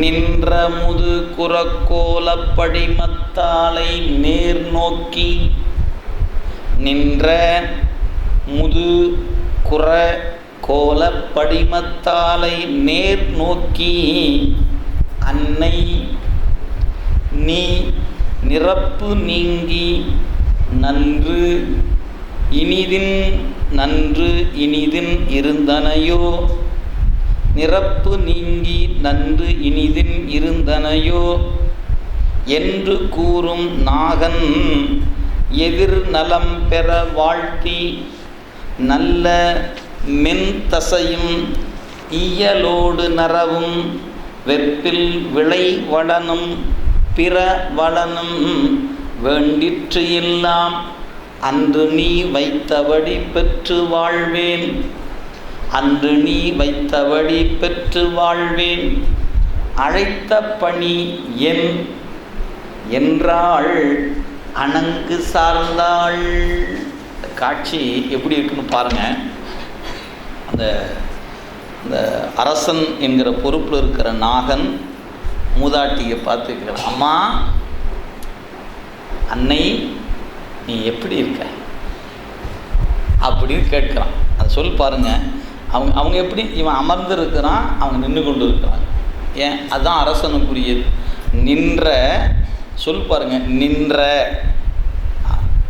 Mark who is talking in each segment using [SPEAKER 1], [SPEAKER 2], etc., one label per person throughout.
[SPEAKER 1] நின்ற முது குரக்கோலப் படிமத்தாலை நேர் நோக்கி நின்ற முது குற கோலப் படிமத்தாலை நேர் நோக்கி அன்னை நீ நிரப்பு நீங்கி நன்று இனிதின் நன்று இனிதின் இருந்தனையோ நிரப்பு நீங்கி நன்று இனிதின் இருந்தனையோ? என்று கூறும் நாகன் எதிர் நலம் பெற வாழ்த்தி நல்ல மென்தசையும் இயலோடு ஈயலோடு நரவும் வெப்பில் விளை வளனும் பிற வளனும் வேண்டிற்று எல்லாம் அன்று நீ வைத்தபடி பெற்று வாழ்வேன். அன்று நீ வைத்தபடி பெற்று வாழ்வேன். அழைத்த பணி என் என்றாள் அணங்கு சார்ந்தாள். காட்சி எப்படி இருக்குன்னு பாருங்க. அந்த அந்த அரசன் என்கிற பொறுப்பில் இருக்கிற நாகன் மூதாட்டியை பார்த்துக்கிற அம்மா அன்னை நீ எப்படி இருக்க? அப்படின்னு கேட்குறான். அதை சொல் பாருங்கள் அவங்க அவங்க எப்படி? இவன் அமர்ந்து இருக்கிறான் அவங்க நின்று கொண்டு இருக்கிறாங்க ஏன்? அதுதான் அரசனுக்குரியது. நின்ற சொல் பாருங்க நின்ற.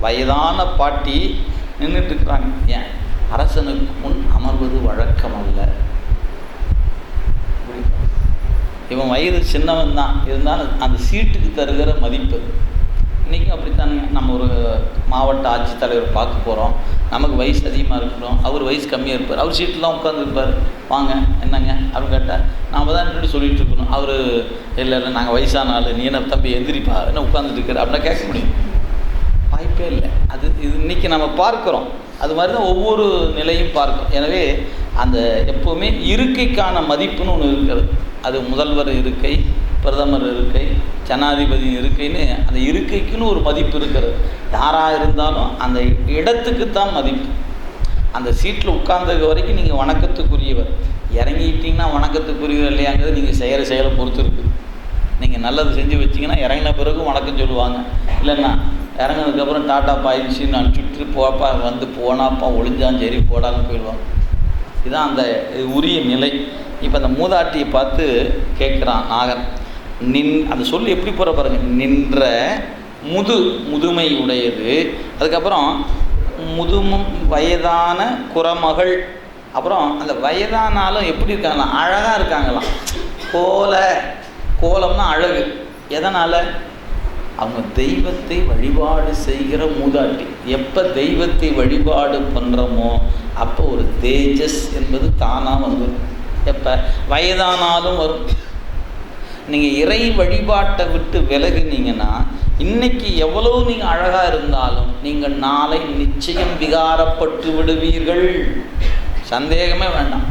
[SPEAKER 1] வயதான பாட்டி நின்றுட்டு இருக்கிறாங்க. ஏன்? அரசனுக்கு முன் அமர்வது வழக்கம் அல்ல இவன் வயது சின்னவன் தான் இருந்தாலும் அந்த சீட்டுக்கு தருகிற மதிப்பு. இன்றைக்கும் அப்படித்தானுங்க நம்ம ஒரு மாவட்ட ஆட்சித்தலைவர் பார்க்க போகிறோம் நமக்கு வயசு அதிகமாக இருக்கிறோம். அவர் வயசு கம்மியாக இருப்பார். அவர் சீட்டெலாம் உட்காந்துருப்பார் வாங்க என்னங்க? அப்படின்னு கேட்டால் நாம் தான் நின்று சொல்லிகிட்டு இருக்கணும். அவர் இல்லை இல்லை நாங்கள் வயசான ஆள். நீ என்ன தம்பி எந்திரிப்பா? என்ன உட்காந்துட்டு இருக்கிற அப்படின்னா கேட்க முடியும். வாய்ப்பே இல்லை. அது இது இன்றைக்கி நம்ம பார்க்குறோம். அது மாதிரி தான் ஒவ்வொரு நிலையும் பார்க்கும் எனவே அந்த எப்போவுமே இருக்கைக்கான மதிப்புன்னு ஒன்று இருக்கிறது. அது முதல்வர் இருக்கை பிரதமர் இருக்கை ஜனாதிபதி இருக்கைன்னு அந்த இருக்கைக்குன்னு ஒரு மதிப்பு இருக்கிறது. யாராக இருந்தாலும் அந்த இடத்துக்கு தான் மதிப்பு. அந்த சீட்டில் உட்கார்ந்தது வரைக்கும் நீங்கள் வணக்கத்துக்குரியவர். இறங்கிட்டீங்கன்னா வணக்கத்துக்குரியவர் இல்லையாங்கிறது நீங்கள் செய்கிற செயலை பொறுத்து இருக்குது நீங்கள் நல்லது செஞ்சு வச்சிங்கன்னா இறங்கின பிறகு வணக்கம் சொல்லுவாங்க. இல்லைன்னா இறங்கினதுக்கப்புறம் டாட்டா பாயிடுச்சு நான் சுற்றி போப்பா வந்து போனாப்பா ஒளிஞ்சான் சரி போடான்னு போயிடுவாங்க. இதுதான் அந்த உரிய நிலை. இப்போ அந்த மூதாட்டியை பார்த்து கேட்குறான் நாகன். நின் அந்த சொல் எப்படி போகிற பாருங்க. நின்ற முது முதுமை உடையது. அதுக்கப்புறம் முதுமும் வயதான குறமகள். அப்புறம் அந்த வயதானாலும் எப்படி இருக்காங்களாம் அழகாக இருக்காங்களாம். கோல கோலம்னா அழகு. எதனால்? அவங்க தெய்வத்தை வழிபாடு செய்கிற மூதாட்டி. எப்போ தெய்வத்தை வழிபாடு பண்ணுறோமோ அப்போ ஒரு தேஜஸ் என்பது தானாக வந்துடும் எப்போ? வயதானாலும் வரும். நீங்கள் இறை வழிபாட்டை விட்டு விலகுனீங்கன்னா இன்னைக்கு எவ்வளவு நீங்கள் அழகாக இருந்தாலும் நீங்கள் நாளை நிச்சயம் விகாரப்பட்டு விடுவீர்கள். சந்தேகமே வேண்டாம்.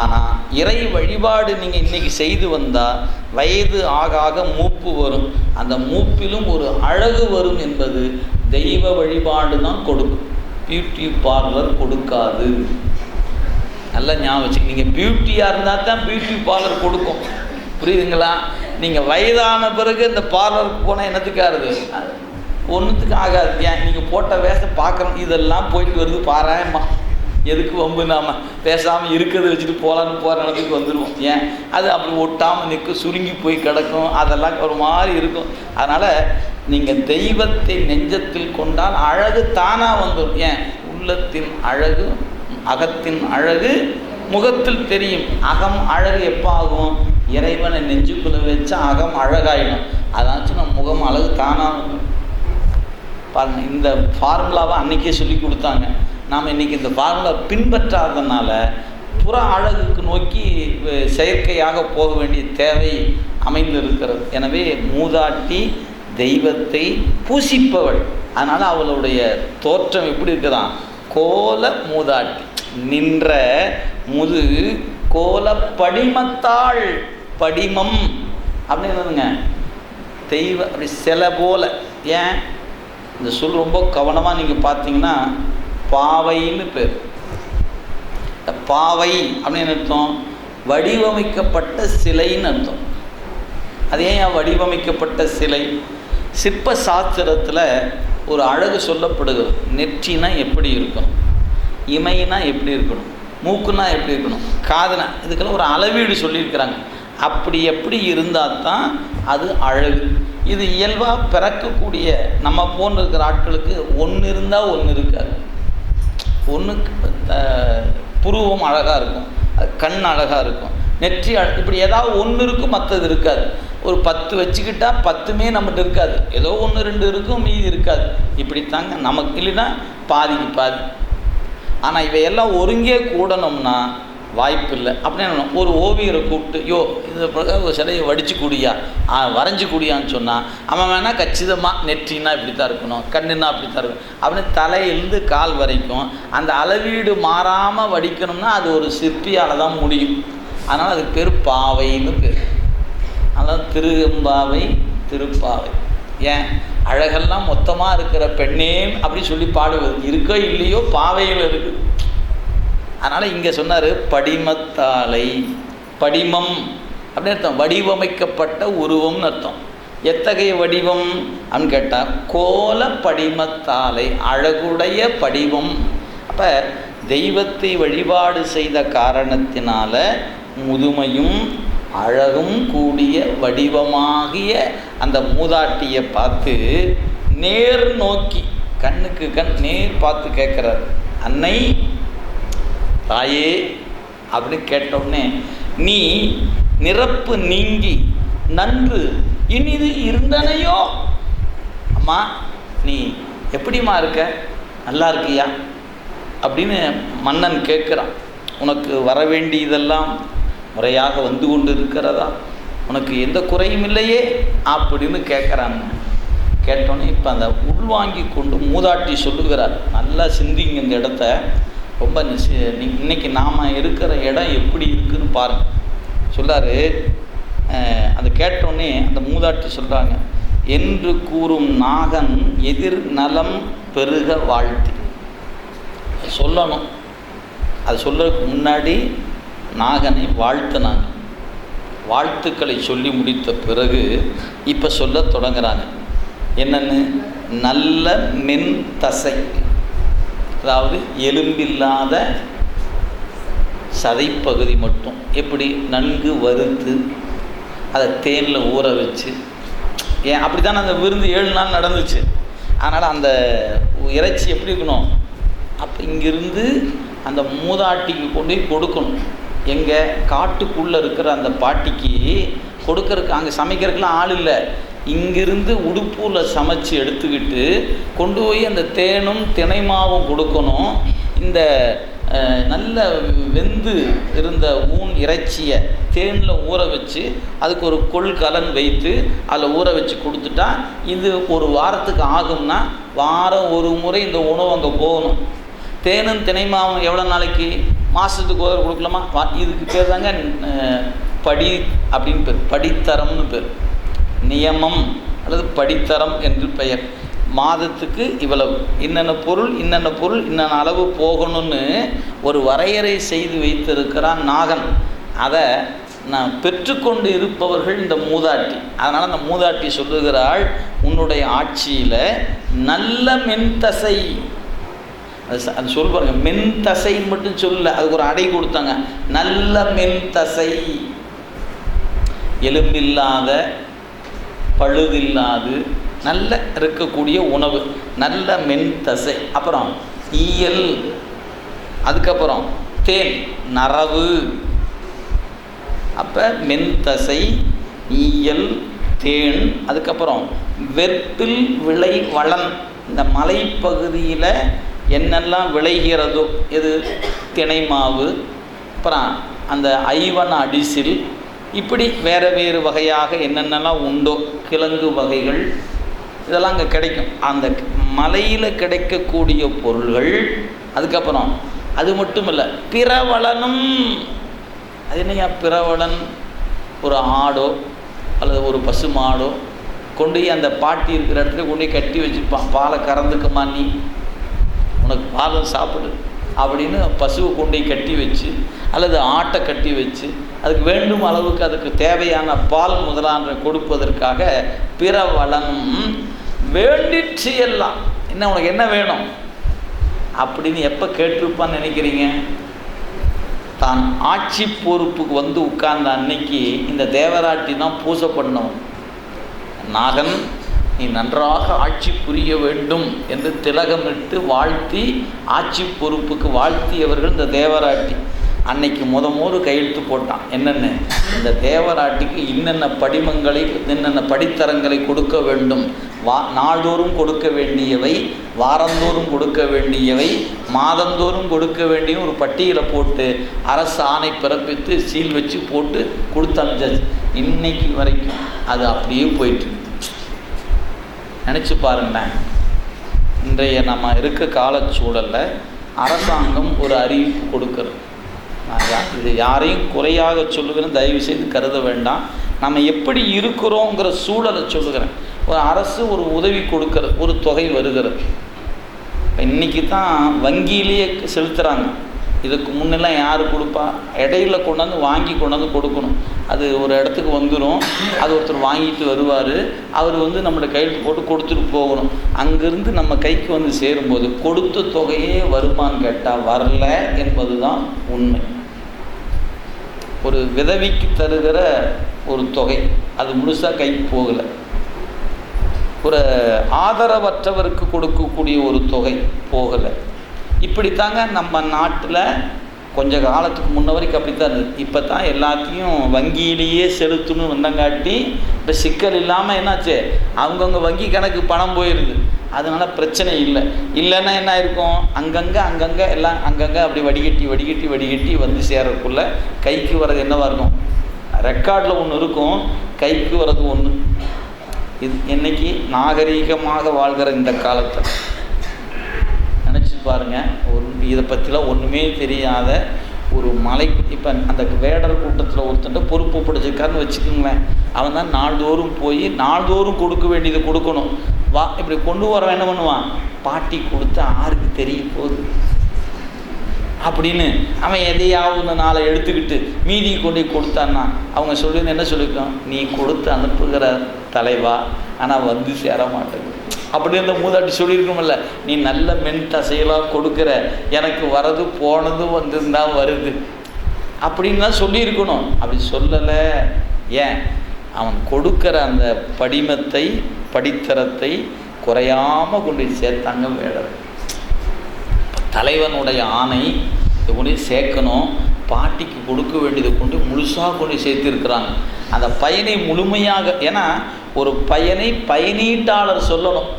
[SPEAKER 1] ஆனால் இறை வழிபாடு நீங்கள் இன்னைக்கு செய்து வந்தால் வயது ஆக ஆக மூப்பு வரும். அந்த மூப்பிலும் ஒரு அழகு வரும் என்பது தெய்வ வழிபாடு தான் கொடுக்கும். பியூட்டி பார்லர் கொடுக்காது. நல்லா ஞாபகம் வச்சு நீங்கள் பியூட்டியாக இருந்தால் தான் பியூட்டி பார்லர் கொடுக்கும். புரியுதுங்களா? நீங்கள் வயதான பிறகு இந்த பார்லருக்கு போனால் என்னத்துக்காருது ஒன்றுத்துக்கு ஆகாது. ஏன்? நீங்கள் போட்ட வேஷம் பார்க்குறோம். இதெல்லாம் போயிட்டு வருது பாராயம்மா எதுக்கு வம்பு? நாம பேசாமல் இருக்கிறத வச்சுட்டு போகலான்னு போகிற நிலத்துக்கு வந்துடுவோம் ஏன்? அது அப்படி ஒட்டாமல் நிற்கும் சுருங்கி போய் கிடக்கும். அதெல்லாம் ஒரு மாதிரி இருக்கும். அதனால் நீங்கள் தெய்வத்தை நெஞ்சத்தில் கொண்டால் அழகு தானாக வந்துடும் ஏன்? உள்ளத்தின் அழகு அகத்தின் அழகு முகத்தில் தெரியும். அகம் அழகு எப்போ ஆகும்? இறைவனை நெஞ்சுக்குள்ளே வச்சா அகம் அழகாயிடும். அதாச்சும் நம்ம முகம் அழகு தானாக பாருங்க இந்த ஃபார்முலாவை அன்னைக்கே சொல்லி கொடுத்தாங்க. நாம் இன்றைக்கி இந்த ஃபார்முலா பின்பற்றாததுனால புற அழகுக்கு நோக்கி செயற்கையாக போக வேண்டிய தேவை அமைந்து இருக்கிறது எனவே மூதாட்டி தெய்வத்தை பூசிப்பவள். அதனால் அவளுடைய தோற்றம் எப்படி இருக்குதான்? கோல மூதாட்டி. நின்ற முது கோல படிமத்தாள். படிமம் அப்படின்னதுங்க தெய்வ அப்படி சிலை போல. ஏன்? இந்த சொல் ரொம்ப கவனமாக நீங்கள் பார்த்தீங்கன்னா பாவைன்னு பேர். இந்த பாவை அப்படின்னு அர்த்தம்? வடிவமைக்கப்பட்ட சிலைன்னு அர்த்தம். அது ஏன் வடிவமைக்கப்பட்ட சிலை? சிற்ப சாஸ்திரத்தில் ஒரு அழகு சொல்லப்படுகிறது. நெற்றினா எப்படி இருக்கணும்? இமைனா எப்படி இருக்கணும்? மூக்குனா எப்படி இருக்கணும்? காதுனா. இதுக்கெல்லாம் ஒரு அளவீடு சொல்லியிருக்கிறாங்க. அப்படி எப்படி இருந்தால் தான் அது அழகு. இது இயல்பாக பிறக்கக்கூடிய நம்ம போன்று இருக்கிற ஆட்களுக்கு ஒன்று இருந்தால் ஒன்று இருக்காது. ஒன்றுக்கு புருவம் அழகாக இருக்கும். அது கண் அழகாக இருக்கும். நெற்றி அழ இப்படி ஏதாவது ஒன்று இருக்கும் மற்றது இருக்காது. ஒரு பத்து வச்சுக்கிட்டால் பத்துமே நம்மகிட்ட இருக்காது. ஏதோ ஒன்று ரெண்டு இருக்கும் மீதி இருக்காது. இப்படித்தாங்க நமக்கு. இல்லைன்னா பாதிக்கு பாதி. ஆனால் இவையெல்லாம் ஒருங்கே கூடணும்னா வாய்ப்பு இல்லை அப்படின்னு ஒரு ஓவியரை கூப்பிட்டு யோ இது ஒரு சிலையை வடிச்சு கூடியா? வரைஞ்சி கூடியான்னு சொன்னால் அவன் வேணால் கச்சிதமாக நெற்றினா இப்படி தான் இருக்கணும் கண்ணுனா அப்படி தான் இருக்கணும். அப்படின்னு தலையிலிருந்து கால் வரைக்கும் அந்த அளவீடு மாறாமல் வடிக்கணும்னா அது ஒரு சிற்பியால் தான் முடியும். அதனால் அதுக்கு பேர் பாவைன்னு பேர். அதான் திரும்பாவை திருப்பாவை. ஏன்? அழகெல்லாம் மொத்தமாக இருக்கிற பெண்ணேன் அப்படி சொல்லி பாடுவது இருக்கோ இல்லையோ பாவையில் இருக்குது அதனால் இங்கே சொன்னார் படிமத்தாலை படிமம் அப்படின்னு அர்த்தம். வடிவமைக்கப்பட்ட உருவம்னு அர்த்தம். எத்தகைய வடிவம் அப்படின்னு கேட்டால் கோல படிமத்தாலை அழகுடைய படிவம். அப்போ தெய்வத்தை வழிபாடு செய்த காரணத்தினால முதுமையும் அழகும் கூடிய வடிவமாகிய அந்த மூதாட்டியை பார்த்து நேர் நோக்கி கண்ணுக்கு கண் நேர் பார்த்து கேட்குறார். அன்னை தாயே அப்படின்னு கேட்டோடனே நீ நிரப்பு நீங்கி நன்று இனிது இருந்தனையோ? அம்மா நீ எப்படிம்மா இருக்க? நல்லா இருக்கியா? அப்படின்னு மன்னன் கேட்குறான். உனக்கு வர வேண்டியதெல்லாம் முறையாக வந்து கொண்டு இருக்கிறதா உனக்கு எந்த குறையும் இல்லையே? அப்படின்னு கேட்குறாங்க கேட்டோன்னே இப்போ அந்த உள்வாங்கி கொண்டு மூதாட்டி சொல்லுகிறார். நல்லா சிந்திங்க இந்த இடத்த. ரொம்ப நிச்சய இன்னைக்கு நாம் இருக்கிற இடம் எப்படி இருக்குன்னு பாருங்கள் சொல்லாரு அது கேட்டோன்னே அந்த மூதாட்டி சொல்கிறாங்க என்று கூறும் நாகன் எதிர் நலம் பெருக வாழ்த்தி. சொல்லணும். அது சொல்கிறதுக்கு முன்னாடி நாகனை வாழ்த்தினாங்க. வாழ்த்துக்களை சொல்லி முடித்த பிறகு இப்போ சொல்ல தொடங்குறாங்க. என்னென்னு? நல்ல மென் தசை அதாவது எலும்பில்லாத சதைப்பகுதி மட்டும். எப்படி? நன்கு வறுத்து அதை தேனில் ஊற வச்சு. ஏன்? அப்படி அந்த விருந்து ஏழு நாள் நடந்துச்சு. அதனால் அந்த இறைச்சி எப்படி இருக்கணும்? அப்போ இங்கிருந்து அந்த மூதாட்டிக்கு கொண்டு போய் கொடுக்கணும். எங்கள் காட்டுக்குள்ளே இருக்கிற அந்த பாட்டிக்கு கொடுக்கறக்கு அங்கே சமைக்கிறதுக்குலாம் ஆள் இல்லை. இங்கிருந்து உடுப்பூரில் சமைச்சு எடுத்துக்கிட்டு கொண்டு போய் அந்த தேனும் தினைமாவும் கொடுக்கணும். இந்த நல்ல வெந்து இருந்த ஊன் இறைச்சியை தேனில் ஊற வச்சு அதுக்கு ஒரு கொள்கலன் வைத்து அதில் ஊற வச்சு கொடுத்துட்டா இது ஒரு வாரத்துக்கு ஆகும்னா வாரம் ஒரு முறை இந்த உணவு அங்கே போகணும். தேனும் தினைமாவும் எவ்வளோ நாளைக்கு? மாதத்துக்கு ஒரு கொடுக்கலாமா? வா- இதுக்கு பேர் தாங்க படி அப்படின்னு பேர் படித்தரம்னு பேர். நியமம் அல்லது படித்தரம் என்று பெயர். மாதத்துக்கு இவ்வளவு. இன்னென்ன பொருள் இன்னென்ன பொருள் இன்னென்ன அளவு போகணும்னு ஒரு வரையறை செய்து வைத்திருக்கிறான் நாகன். அதை நான் பெற்றுக்கொண்டு இருப்பவர்கள் இந்த மூதாட்டி. அதனால் அந்த மூதாட்டி சொல்லுகிறாள் உன்னுடைய ஆட்சியில் நல்ல மென்தசை. அது அது சொல் பாருங்க மென்தசை மட்டும் சொல்ல அதுக்கு ஒரு அடை கொடுத்தாங்க. நல்ல மென்தசை. எலும்பில்லாத பழுதில்லாது நல்ல இருக்கக்கூடிய உணவு நல்ல மென் தசை அப்புறம் ஈயல் அதுக்கப்புறம் தேன் நரவு அப்போ மென்தசை ஈயல் தேன் அதுக்கப்புறம் வெற்றில் விளை வளன். இந்த மலைப்பகுதியில் என்னெல்லாம் விளைகிறதோ இது தினை மாவு அப்புறம் அந்த ஐவன் அடிசில் இப்படி வேறு வேறு வகையாக என்னென்னலாம் உண்டோ கிழங்கு வகைகள் இதெல்லாம் அங்கே கிடைக்கும். அந்த மலையில் கிடைக்கக்கூடிய பொருள்கள் அதுக்கப்புறம் அது மட்டும் இல்லை பிறவளனும் அது என்னையா பிறவளன் ஒரு ஆடோ அல்லது ஒரு பசு மாடோ கொண்டு போய் அந்த பாட்டி இருக்கிற இடத்துல கொண்டு போய் கட்டி வச்சுப்பான் பாலை கறந்துக்குமா நீ? உனக்கு பாலும் சாப்பிடு. அப்படின்னு பசுவை கொண்டு போய் கட்டி வச்சு அல்லது ஆட்டை கட்டி வச்சு அதுக்கு வேண்டும் அளவுக்கு அதுக்கு தேவையான பால் முதலான கொடுப்பதற்காக பிற வளம் வேண்டிற்று எல்லாம். என்ன உனக்கு என்ன வேணும்? அப்படின்னு எப்போ கேட்டிருப்பான்னு நினைக்கிறீங்க? தான் ஆட்சி பொறுப்புக்கு வந்து உட்கார்ந்த அன்னைக்கு இந்த தேவராட்டி தான் பூஜை பண்ணும். நாகன் நீ நன்றாக ஆட்சி புரிய வேண்டும் என்று திலகமிட்டு வாழ்த்தி ஆட்சி பொறுப்புக்கு வாழ்த்தியவர்கள் இந்த தேவராட்டி. அன்னைக்கு முத மோது கையெழுத்து போட்டான். என்னென்ன? இந்த தேவராட்டிக்கு இன்னென்ன படிமங்களை என்னென்ன படித்தரங்களை கொடுக்க வேண்டும்? வா நாள்தோறும் கொடுக்க வேண்டியவை வாரந்தோறும் கொடுக்க வேண்டியவை மாதந்தோறும் கொடுக்க வேண்டிய ஒரு பட்டியலை போட்டு அரசு ஆணை பிறப்பித்து சீல் வச்சு போட்டு கொடுத்து இன்னைக்கு வரைக்கும் அது அப்படியே போயிட்டு நினச்சி பாருங்களேன் இன்றைய நம்ம இருக்க காலச்சூழலில் அரசாங்கம் ஒரு அறிவிப்பு கொடுக்குறது. இது யாரையும் குறையாக சொல்லுகிறேன் தயவு செய்து கருத வேண்டாம். நம்ம எப்படி இருக்கிறோங்கிற சூழலை சொல்லுகிறேன். ஒரு அரசு ஒரு உதவி கொடுக்கறது ஒரு தொகை வருகிறது. இன்னைக்கு இன்றைக்கி தான் வங்கியிலேயே செலுத்துகிறாங்க இதுக்கு முன்னெல்லாம் யார் கொடுப்பா? இடையில கொண்டாந்து வாங்கி கொண்டாந்து கொடுக்கணும். அது ஒரு இடத்துக்கு வந்துடும் அது ஒருத்தர் வாங்கிட்டு வருவார். அவர் வந்து நம்மளோட கையில் போட்டு கொடுத்துட்டு போகணும். அங்கேருந்து நம்ம கைக்கு வந்து சேரும்போது கொடுத்த தொகையே வருமான்னு கேட்டால் வரல என்பது தான் உண்மை. ஒரு விதவிக்கு தருகிற ஒரு தொகை. அது முழுசாக கைக்கு போகலை. ஒரு ஆதரவற்றவருக்கு கொடுக்கக்கூடிய ஒரு தொகை போகலை. இப்படித்தாங்க நம்ம நாட்டில் கொஞ்ச காலத்துக்கு முன்ன வரைக்கும் அப்படித்தான் இருந்தது. இப்போ தான் எல்லாத்தையும் வங்கியிலேயே செலுத்தணும் வந்தங்காட்டி இப்போ சிக்கல் இல்லாமல் என்னாச்சு? அவங்கவுங்க வங்கி கணக்கு பணம் போயிடுது அதனால் பிரச்சனை இல்லை. இல்லைன்னா என்ன இருக்கும் அங்கங்கே அங்கங்கே எல்லாம் அங்கங்கே அப்படி வடிகட்டி வடிகட்டி வடிகட்டி வந்து சேர்றதுக்குள்ளே கைக்கு வர்றது என்னவாக இருக்கும்? ரெக்கார்டில் ஒன்று இருக்கும். கைக்கு வர்றது ஒன்று இது என்னைக்கு? நாகரீகமாக வாழ்கிற இந்த காலத்தில். நினச்சி பாருங்கள் ஒரு இதை பற்றிலாம் ஒன்றுமே தெரியாத ஒரு மலை இப்போ அந்த வேடர் கூட்டத்தில் ஒருத்தன் பொறுப்பு பிடிச்சிருக்காருன்னு வச்சுக்கோங்களேன். அவன் தான் நாள்தோறும் போய் நாள்தோறும் கொடுக்க வேண்டியதை கொடுக்கணும். வா இப்படி கொண்டு வர என்ன பண்ணுவான். பாட்டி கொடுத்து ஆருக்கு தெரிய போகுது. அப்படின்னு அவன் எதையாவது நாளை எடுத்துக்கிட்டு மீதி கொண்டு கொடுத்தான்னா அவங்க சொல்லி என்ன சொல்லியிருக்கான்? நீ கொடுத்து அனுப்புகிற தலைவா ஆனால் வந்து சேர மாட்டேங்குது. அப்படின்னு இந்த மூதாட்டி சொல்லியிருக்கோம்ல நீ நல்ல மென் தசையெல்லாம் கொடுக்குற எனக்கு வரது போனது வந்திருந்தா வருது. அப்படின்னு தான் சொல்லியிருக்கணும். அப்படி சொல்லலை. ஏன்? அவன் கொடுக்குற அந்த படிமத்தை படித்தரத்தை குறையாமல் கொண்டு சேர்த்தாங்க வேடர். தலைவனுடைய ஆணை இதை கொண்டு சேர்க்கணும். பாட்டிக்கு கொடுக்க வேண்டியதை கொண்டு முழுசாக கொண்டு சேர்த்திருக்கிறாங்க. அந்த பயனை முழுமையாக ஏன்னா ஒரு பயனை பயனீட்டாளர் சொல்லணும்.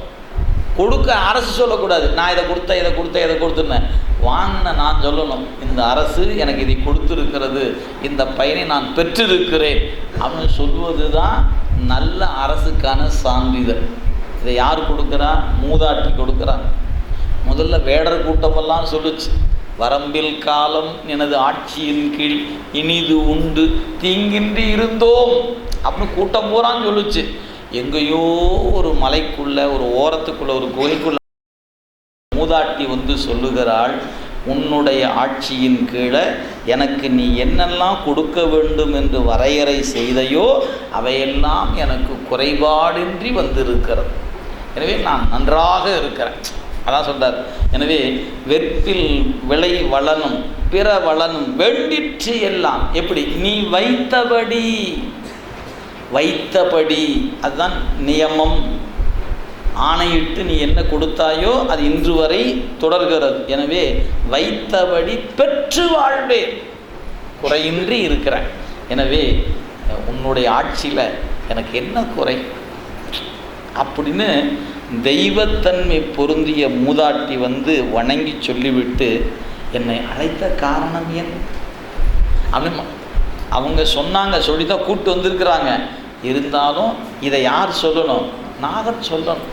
[SPEAKER 1] கொடுக்க அரசு சொல்லக்கூடாது. நான் இதை கொடுத்தேன் இதை கொடுத்தேன் இதை கொடுத்துருந்தேன் வாங்கின நான் சொல்லணும். இந்த அரசு எனக்கு இதை கொடுத்துருக்கிறது. இந்த பயனை நான் பெற்றிருக்கிறேன். அப்படின்னு சொல்வது தான் நல்ல அரசுக்கான சான்றிதழ். இதை யார் கொடுக்குறா? மூதாட்டி கொடுக்குறா முதல்ல வேடர் கூட்டமெல்லாம் சொல்லுச்சு. வரம்பில் காலம் எனது ஆட்சியின் கீழ் இனிது உண்டு. தீங்கின்றி இருந்தோம். அப்படின்னு கூட்டம் பூரான்னு சொல்லுச்சு. எங்கேயோ ஒரு மலைக்குள்ள ஒரு ஓரத்துக்குள்ள ஒரு குகைக்குள்ள மூதாட்டி வந்து சொல்லுகிறாள் உன்னுடைய ஆட்சியின் கீழே எனக்கு நீ என்னெல்லாம் கொடுக்க வேண்டும் என்று வரையறை செய்தையோ அவையெல்லாம் எனக்கு குறைபாடின்றி வந்திருக்கிறது. எனவே நான் நன்றாக இருக்கிறேன். அதான் சொல்கிறார் எனவே வெற்பில் விளை வளனும் பிற வளனும் வெண்டிற்று எல்லாம். எப்படி? நீ வைத்தபடி. வைத்தபடி. அதுதான் நியமம். ஆணையிட்டு நீ என்ன கொடுத்தாயோ அது இன்று வரை தொடர்கிறது. எனவே வைத்தபடி பெற்று வாழ்வேன் குறையின்றி இருக்கிறேன். எனவே உன்னுடைய ஆட்சியில் எனக்கு என்ன குறை? அப்படின்னு தெய்வத்தன்மை பொருந்திய மூதாட்டி வந்து வணங்கி சொல்லிவிட்டு என்னை அழைத்த காரணம் ஏன் அப்படின்னு அவங்க சொன்னாங்க சொல்லி தான் கூப்பிட்டு வந்திருக்கிறாங்க. இருந்தாலும் இதை யார் சொல்லணும்? நாகர் சொல்லணும்.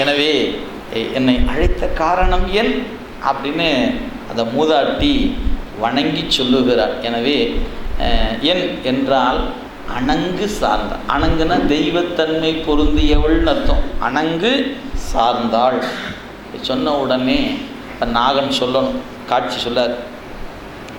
[SPEAKER 1] எனவே என்னை அழைத்த காரணம் என்? அப்படின்னு அந்த மூதாட்டி வணங்கி சொல்லுகிறார். எனவே என் என்றால் அணங்கு சார்ந்த அணங்குனா தெய்வத்தன்மை பொருந்தியவள்னு அர்த்தம். அணங்கு சார்ந்தாள். சொன்ன உடனே இப்போ நாகன் சொல்லணும். காட்சி சொல்லார்.